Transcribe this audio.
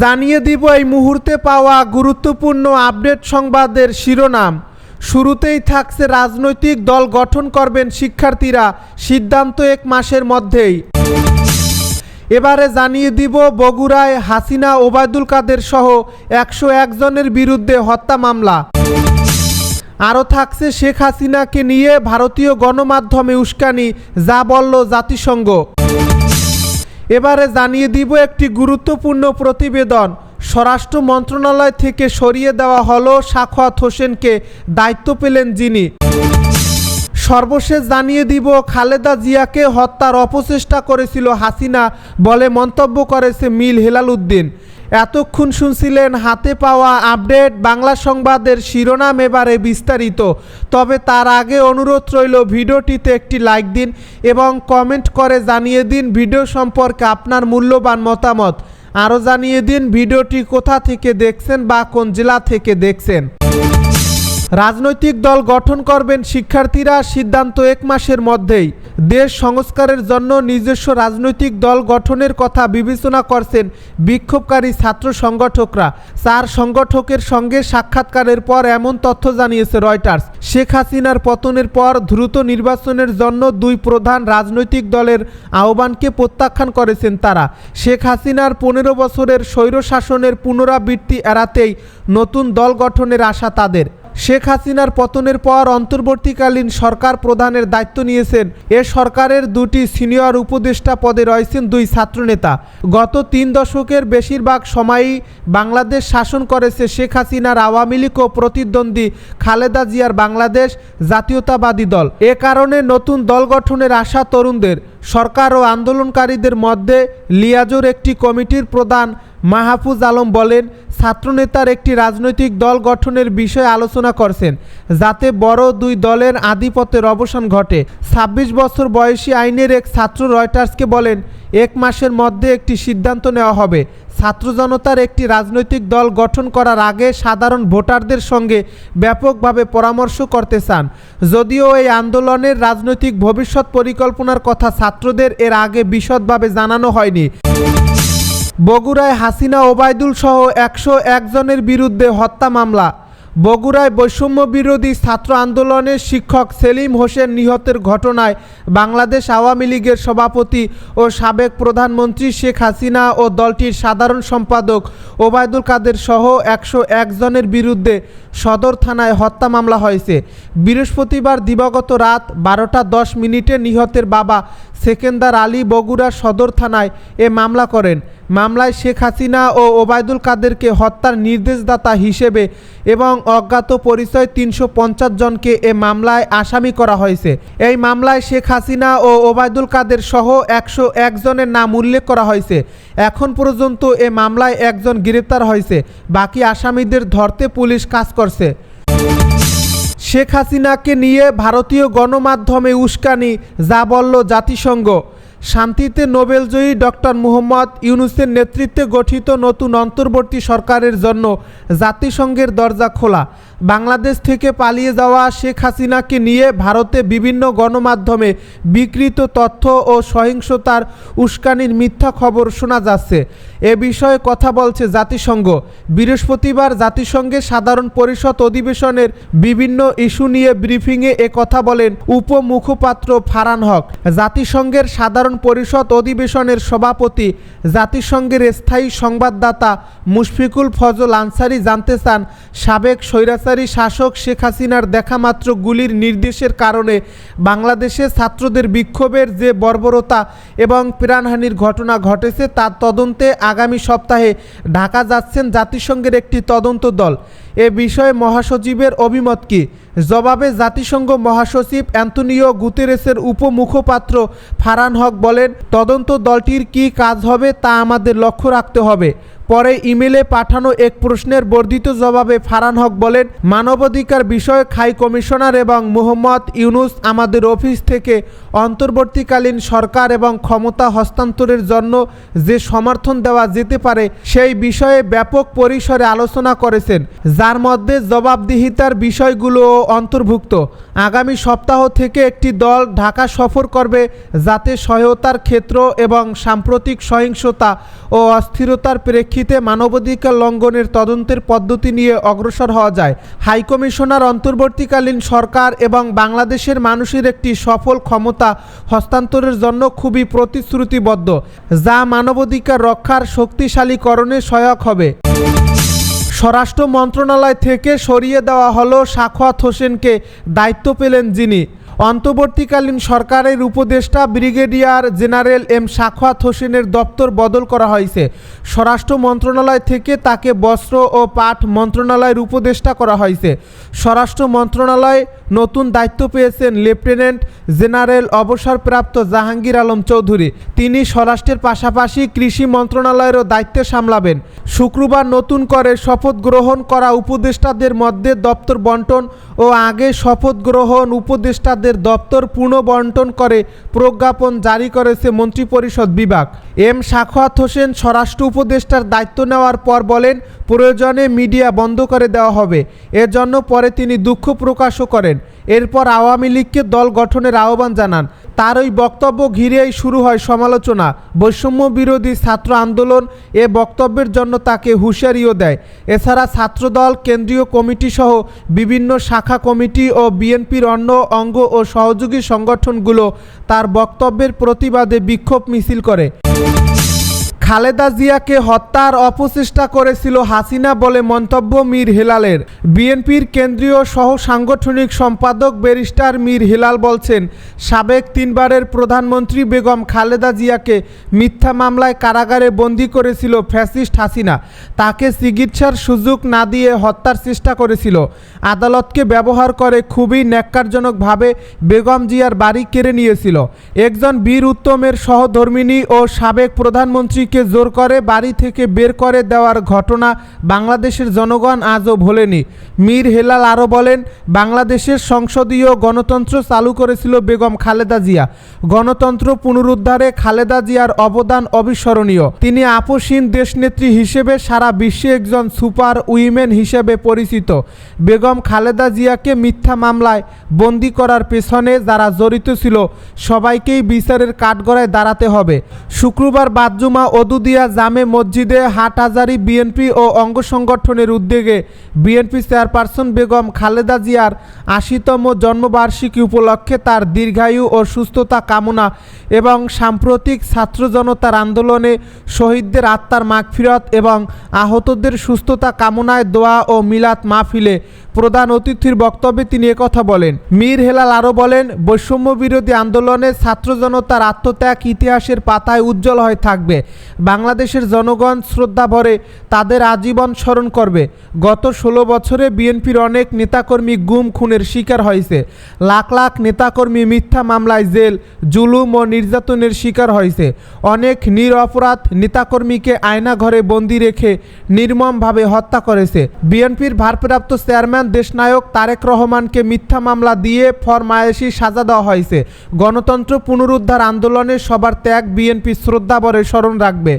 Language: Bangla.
জানিয়ে দিব এই মুহূর্তে পাওয়া গুরুত্বপূর্ণ আপডেট সংবাদের শিরোনাম। শুরুতেই থাকছে রাজনৈতিক দল গঠন করবেন শিক্ষার্থীরা সিদ্ধান্ত এক মাসের মধ্যেই। এবারে জানিয়ে দিব বগুড়ায় হাসিনা, ওবায়দুল কাদের সহ একশো একজনের বিরুদ্ধে হত্যা মামলা। আরও থাকছে শেখ হাসিনাকে নিয়ে ভারতীয় গণমাধ্যমে উস্কানি, যা বলল জাতিসংঘ। এবারে জানিয়ে দিব একটি গুরুত্বপূর্ণ প্রতিবেদন। স্বরাষ্ট্র মন্ত্রণালয় থেকে সরিয়ে দেওয়া হলো সাখাওয়াত হোসেনকে দায়িত্ব পেলেন যিনি। সর্বশেষ জানিয়ে দিব, খালেদা জিয়াকে হত্যার অপচেষ্টা করেছিল হাসিনা বলে মন্তব্য করেছে মিল হেলাল উদ্দিন। এতক্ষণ শুনছিলেন হাতে পাওয়া আপডেট বাংলা সংবাদের শিরোনাম এবারে বিস্তারিত। তবে তার আগে অনুরোধ রইল ভিডিওটিতে একটি লাইক দিন এবং কমেন্ট করে জানিয়ে দিন ভিডিও সম্পর্কে আপনার মূল্যবান মতামত। আরও জানিয়ে দিন ভিডিওটি কোথা থেকে দেখছেন বা কোন জেলা থেকে দেখছেন। রাজনৈতিক দল গঠন করবেন শিক্ষার্থীরা সিদ্ধান্ত এক মাসের মধ্যেই। দেশ সংস্কারের জন্য নিজস্ব রাজনৈতিক দল গঠনের কথা বিবেচনা করছেন বিক্ষোভকারী ছাত্র সংগঠকরা। চার সংগঠকের সঙ্গে সাক্ষাৎকারের পর এমন তথ্য জানিয়েছে রয়টার্স। শেখ হাসিনার পতনের পর দ্রুত নির্বাচনের জন্য দুই প্রধান রাজনৈতিক দলের আহ্বানকে প্রত্যাখ্যান করেছেন তারা। শেখ হাসিনার পনেরো বছরের স্বৈরশাসনের পুনরাবৃত্তি এড়াতেই নতুন দল গঠনের আশা তাদের। শেখ হাসিনার পতনের পর অন্তর্বর্তীকালীন সরকার প্রধানের দায়িত্ব নিয়েছেন। এ সরকারের দুটি সিনিয়র উপদেষ্টা পদে রয়েছেন দুই ছাত্রনেতা। গত তিন দশকের বেশিরভাগ সময়ই বাংলাদেশ শাসন করেছে শেখ হাসিনার আওয়ামী লীগ ও প্রতিদ্বন্দ্বী খালেদা জিয়ার বাংলাদেশ জাতীয়তাবাদী দল। এ কারণে নতুন দল গঠনের আশা তরুণদের। সরকার ও আন্দোলনকারীদের মধ্যে লিয়াজোর একটি কমিটির প্রধান মাহফুজ আলম বলেন, ছাত্রনেতার একটি রাজনৈতিক দল গঠনের বিষয়ে আলোচনা করছেন, যাতে বড় দুই দলের আধিপত্যের অবসান ঘটে। ২৬ বছর বয়সী আইনের এক ছাত্র রয়টার্সকে বলেন, এক মাসের মধ্যে একটি সিদ্ধান্ত নেওয়া হবে। ছাত্র জনতার একটি রাজনৈতিক দল গঠন করার আগে সাধারণ ভোটারদের সঙ্গে ব্যাপকভাবে পরামর্শ করতে চান। যদিও এই আন্দোলনের রাজনৈতিক ভবিষ্যৎ পরিকল্পনার কথা ছাত্রদের এর আগে বিশদভাবে জানানো হয়নি। বগুড়ায় হাসিনা, ওবায়দুল সহ একশো একজনের বিরুদ্ধে হত্যা মামলা। বগুড়ায় বৈষম্য বিরোধী ছাত্র আন্দোলনের শিক্ষক সেলিম হোসেন নিহতের ঘটনায় বাংলাদেশ আওয়ামী লীগের সভাপতি ও সাবেক প্রধানমন্ত্রী শেখ হাসিনা ও দলটির সাধারণ সম্পাদক ওবায়দুল কাদের সহ একশো জনের বিরুদ্ধে সদর থানায় হত্যা মামলা হয়েছে। বৃহস্পতিবার দিবাগত রাত বারোটা দশ মিনিটে নিহতের বাবা সেকেন্দার আলী বগুড়া সদর থানায় এ মামলা করেন। মামলায় শেখ হাসিনা ও ওবায়দুল কাদেরকে হত্যার নির্দেশদাতা হিসেবে এবং অজ্ঞাত পরিচয় তিনশো পঞ্চাশ জনকে এ মামলায় আসামি করা হয়েছে। এই মামলায় শেখ হাসিনা ও ওবায়দুল কাদের সহ একশো একজনের নাম উল্লেখ করা হয়েছে। এখন পর্যন্ত এ মামলায় একজন গ্রেপ্তার হয়েছে। বাকি আসামিদের ধরতে পুলিশ কাজ করছে। শেখ হাসিনাকে নিয়ে ভারতীয় গণমাধ্যমে উস্কানি, যা বলল জাতিসংঘ। শান্তিতে নোবেলজয়ী ডক্টর মুহম্মদ ইউনুসের নেতৃত্বে গঠিত নতুন অন্তর্বর্তী সরকারের জন্য জাতিসংঘের দরজা খোলা। বাংলাদেশ থেকে পালিয়ে যাওয়া শেখ হাসিনাকে নিয়ে ভারতে বিভিন্ন গণমাধ্যমে বিকৃত তথ্য ও সহিংসতার উস্কানির মিথ্যা খবর শোনা যাচ্ছে। এ বিষয়ে কথা বলছে জাতিসংঘ। বৃহস্পতিবার জাতিসংঘের সাধারণ পরিষদ অধিবেশনের বিভিন্ন ইস্যু নিয়ে ব্রিফিংয়ে এ কথা বলেন উপমুখপাত্র ফারান হক। জাতিসংঘের সাধারণ পরিষদ অধিবেশনের সভাপতি, জাতিসংঘের স্থায়ী সংবাদদাতা মুশফিকুল ফজল আনসারি জানতে চান, সাবেক স্বৈরাচারী শাসক শেখ হাসিনার দেখামাত্র গুলির নির্দেশের কারণে বাংলাদেশে ছাত্রদের বিক্ষোভের যে বর্বরতা এবং প্রাণহানির ঘটনা ঘটেছে তার তদন্তে আগামী সপ্তাহে ঢাকা যাচ্ছেন জাতিসংঘের একটি তদন্ত দল। এ বিষয়ে মহাসচিবের অভিমত কি? জবাবে জাতিসংঘ মহাসচিব অ্যান্তোনিও গুতেরেসের উপমুখপাত্র ফারান হক বলেন, তদন্ত দলটির কি কাজ হবে তা আমাদের লক্ষ্য রাখতে হবে। পরে ইমেলে পাঠানো এক প্রশ্নের বর্ধিত জবাবে ফারান হক বলেন, মানবাধিকার বিষয়ক হাই কমিশনার এবং মোহাম্মদ ইউনুস আমাদের অফিস থেকে অন্তর্বর্তীকালীন সরকার এবং ক্ষমতা হস্তান্তরের জন্য যে সমর্থন দেওয়া যেতে পারে সেই বিষয়ে ব্যাপক পরিসরে আলোচনা করেছেন, যার মধ্যে জবাবদিহিতার বিষয়গুলো অন্তর্ভুক্ত। আগামী সপ্তাহ থেকে একটি দল ঢাকা সফর করবে, যাতে সহায়তার ক্ষেত্র এবং সাম্প্রতিক সহিংসতা ও অস্থিরতার প্রেক্ষিতে মানবাধিকার লঙ্ঘনের তদন্তের পদ্ধতি নিয়ে অগ্রসর হওয়া যায়। হাইকমিশনার অন্তর্বর্তীকালীন সরকার এবং বাংলাদেশের মানুষের একটি সফল ক্ষমতা হস্তান্তরের জন্য খুবই প্রতিশ্রুতিবদ্ধ, যা মানবাধিকার রক্ষার শক্তিশালীকরণে সহায়ক হবে। স্বরাষ্ট্র মন্ত্রণালয় থেকে সরিয়ে দেওয়া হলো সাখাওয়াত হোসেনকে দায়িত্ব পেলেন যিনি। অন্তর্বর্তীকালীন সরকারের উপদেষ্টা ব্রিগেডিয়ার জেনারেল এম সাখাওয়াত হোসেনের দপ্তর বদল করা হয়েছে। স্বরাষ্ট্র মন্ত্রণালয় থেকে তাকে বস্ত্র ও পাট মন্ত্রণালয়ের উপদেষ্টা করা হয়েছে। স্বরাষ্ট্র মন্ত্রণালয় নতুন দায়িত্ব পেয়েছেন লেফটেন্যান্ট জেনারেল অবসরপ্রাপ্ত জাহাঙ্গীর আলম চৌধুরী। তিনি স্বরাষ্ট্রের পাশাপাশি কৃষি মন্ত্রণালয়েরও দায়িত্ব সামলাবেন। শুক্রবার নতুন করে শপথ গ্রহণ করা উপদেষ্টাদের মধ্যে দপ্তর বন্টন ও আগে শপথ গ্রহণ উপদেষ্টাদের দপ্তর পুনঃবন্টন করে প্রজ্ঞাপন জারি করেছে মন্ত্রিপরিষদ বিভাগ। এম সাখাওয়াত হোসেন স্বরাষ্ট্র উপদেষ্টার দায়িত্ব নেওয়ার পর বলেন, প্রয়োজনে মিডিয়া বন্ধ করে দেওয়া হবে। এর জন্য পরে তিনি দুঃখ প্রকাশও করেন। এরপর আওয়ামী লীগকে দল গঠনের আহ্বান জানান। তার ওই বক্তব্য ঘিরেই শুরু হয় সমালোচনা। বৈষম্য বিরোধী ছাত্র আন্দোলন এ বক্তব্যের জন্য তাকে হুঁশিয়ারিও দেয়। এছাড়া ছাত্রদল, কেন্দ্রীয় কমিটি সহ বিভিন্ন শাখা কমিটি ও বিএনপির অন্য অঙ্গ ও সহযোগী সংগঠনগুলো তার বক্তব্যের প্রতিবাদে বিক্ষোভ মিছিল করে। খালেদা জিয়াকে হত্যার অপচেষ্টা করেছিল হাসিনা বলে মন্তব্য মীর হেলালের। বিএনপির কেন্দ্রীয় সহ সাংগঠনিক সম্পাদক ব্যারিস্টার মীর হেলাল বলছেন, সাবেক তিনবারের প্রধানমন্ত্রী বেগম খালেদা জিয়াকে মিথ্যা মামলায় কারাগারে বন্দী করেছিল ফ্যাসিস্ট হাসিনা। তাকে চিকিৎসার সুযোগ না দিয়ে হত্যার চেষ্টা করেছিল। আদালতকে ব্যবহার করে খুবই ন্যাক্কারজনকভাবে বেগম জিয়ার বাড়ি কেড়ে নিয়েছিল। একজন বীর উত্তমের সহধর্মিনী ও সাবেক প্রধানমন্ত্রীকে জোর করে, বাড়ি থেকে বের করে দেওয়ার ঘটনা বাংলাদেশের জনগণ আজও ভোলেনি। মীর হেলাল আরও বলেন, বাংলাদেশের সংসদীয় গণতন্ত্র চালু করেছিল বেগম খালেদা জিয়া। গণতন্ত্র পুনরুদ্ধারে খালেদা জিয়ার অবদান অবিস্মরণীয়। তিনি আপসহীন দেশনেত্রী হিসেবে সারা বিশ্বে একজন সুপার উইমেন হিসেবে পরিচিত। বেগম খালেদা জিয়াকে মিথ্যা মামলায় বন্দি করার পেছনে যারা জড়িত ছিল, সবাইকেই বিচারের কাঠগড়ায় দাঁড়াতে হবে। শুক্রবার বাদজুমা ওদুদিয়া জামে মসজিদে হাটহাজারি বিএনপি ও অঙ্গ সংগঠনের উদ্যোগে বিএনপি চেয়ারপারসন বেগম খালেদা জিয়ার আশিতম জন্মবার্ষিকী উপলক্ষে তার দীর্ঘায়ু ও সুস্থতা কামনা এবং সাম্প্রতিক ছাত্র জনতার আন্দোলনে শহীদদের আত্মার মাগফিরত এবং আহতদের সুস্থতা কামনায় দোয়া ও মিলাত মাহফিলে প্রধান অতিথির বক্তব্যে তিনি একথা বলেন। মীর হেলাল আরও বলেন বৈষম্য বিরোধী আন্দোলনে ছাত্র জনতার আত্মত্যাগ ইতিহাসের পাতায় উজ্জ্বল হয়ে থাকবে। বাংলাদেশের জনগণ শ্রদ্ধা ভরে তাদের আজীবন স্মরণ করবে। গত ষোলো বছরে বিএনপির অনেক নেতাকর্মী গুম, খুনের শিকার হয়েছে। লাখ লাখ নেতাকর্মী মিথ্যা মামলায় জেল, জুলুম ও নির্যাতনের শিকার হয়েছে। অনেক নিরপরাধ নেতাকর্মীকে আয়না ঘরে বন্দি রেখে নির্মমভাবে হত্যা করেছে। বিএনপির ভারপ্রাপ্ত চেয়ারম্যান, দেশনায়ক তারেক রহমানকে মিথ্যা মামলা দিয়ে ফরমায়েশি সাজা দেওয়া হয়েছে। গণতন্ত্র পুনরুদ্ধার আন্দোলনে সবার ত্যাগ বিএনপি শ্রদ্ধাভরে স্মরণ রাখবে।